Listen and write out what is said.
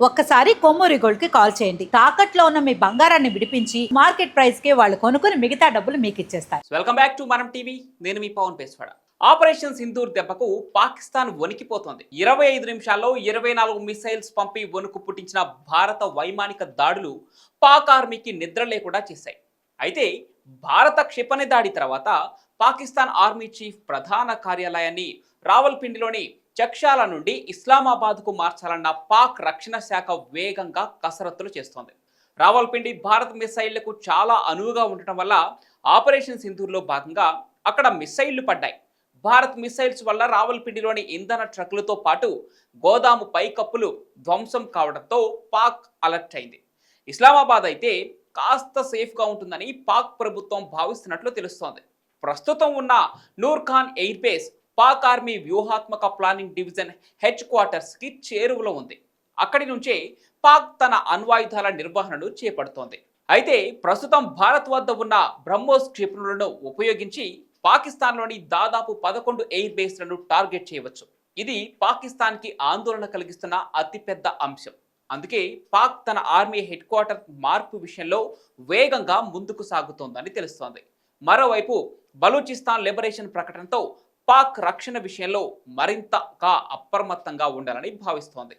ఒక్కసారి కొమ్మూరి గోల్డ్కి కాల్ చేయండి. తాకట్లో ఉన్న మీ బంగారాన్ని విడిపించి మార్కెట్ ప్రైస్కి వాళ్ళు కొనుక్కుని మిగతా డబ్బులు మీకు ఇచ్చేస్తారు. Welcome back to Manam TV నేను మీ పవన్ పేస్వాడ. ఆపరేషన్ సింధూర్ దెబ్బకు పాకిస్తాన్ వణికిపోతోంది. ఇరవై ఐదు నిమిషాల్లో ఇరవై నాలుగు మిసైల్స్ పంపి వణుకు పుట్టించిన భారత వైమానిక దాడులు పాక్ ఆర్మీకి నిద్ర లేకుండా చేశాయి. అయితే భారత క్షిపణి దాడి తర్వాత పాకిస్తాన్ ఆర్మీ చీఫ్ ప్రధాన కార్యాలయాన్ని రావల్పిండిలోని చక్షాల నుండి ఇస్లామాబాద్కు మార్చాలన్న పాక్ రక్షణ శాఖ వేగంగా కసరత్తులు చేస్తోంది. రావల్పిండి భారత్ మిసైళ్ళకు చాలా అనువుగా ఉండటం వల్ల ఆపరేషన్ సింధూర్లో భాగంగా అక్కడ మిసైళ్ళు పడ్డాయి. భారత్ మిసైల్స్ వల్ల రావల్పిండిలోని ఇంధన ట్రక్కులతో పాటు గోదాము పైకప్పులు ధ్వంసం కావడంతో పాక్ అలర్ట్ అయింది. ఇస్లామాబాద్ అయితే కాస్త సేఫ్గా ఉంటుందని పాక్ ప్రభుత్వం భావిస్తున్నట్లు తెలుస్తోంది. ప్రస్తుతం ఉన్న Nur Khan air base Pak army వ్యూహాత్మక ప్లానింగ్ డివిజన్ హెడ్ క్వార్టర్స్కి చేరువలో ఉంది. అక్కడి నుంచే పాక్ తన అణ్వాయుధాల నిర్వహణను చేపడుతోంది. అయితే ప్రస్తుతం భారత్ వద్ద ఉన్న బ్రహ్మోస్ క్షిపణులను ఉపయోగించి పాకిస్తాన్లోని దాదాపు పదకొండు ఎయిర్ బేస్లను టార్గెట్ చేయవచ్చు. ఇది పాకిస్తాన్కి ఆందోళన కలిగిస్తున్న అతిపెద్ద అంశం. అందుకే పాక్ తన ఆర్మీ హెడ్ క్వార్టర్ మార్పు విషయంలో వేగంగా ముందుకు సాగుతోందని తెలుస్తోంది. మరోవైపు బలూచిస్తాన్ లిబరేషన్ ప్రకటనతో పాక్ రక్షణ విషయంలో మరింతగా అప్రమత్తంగా ఉండాలని భావిస్తోంది.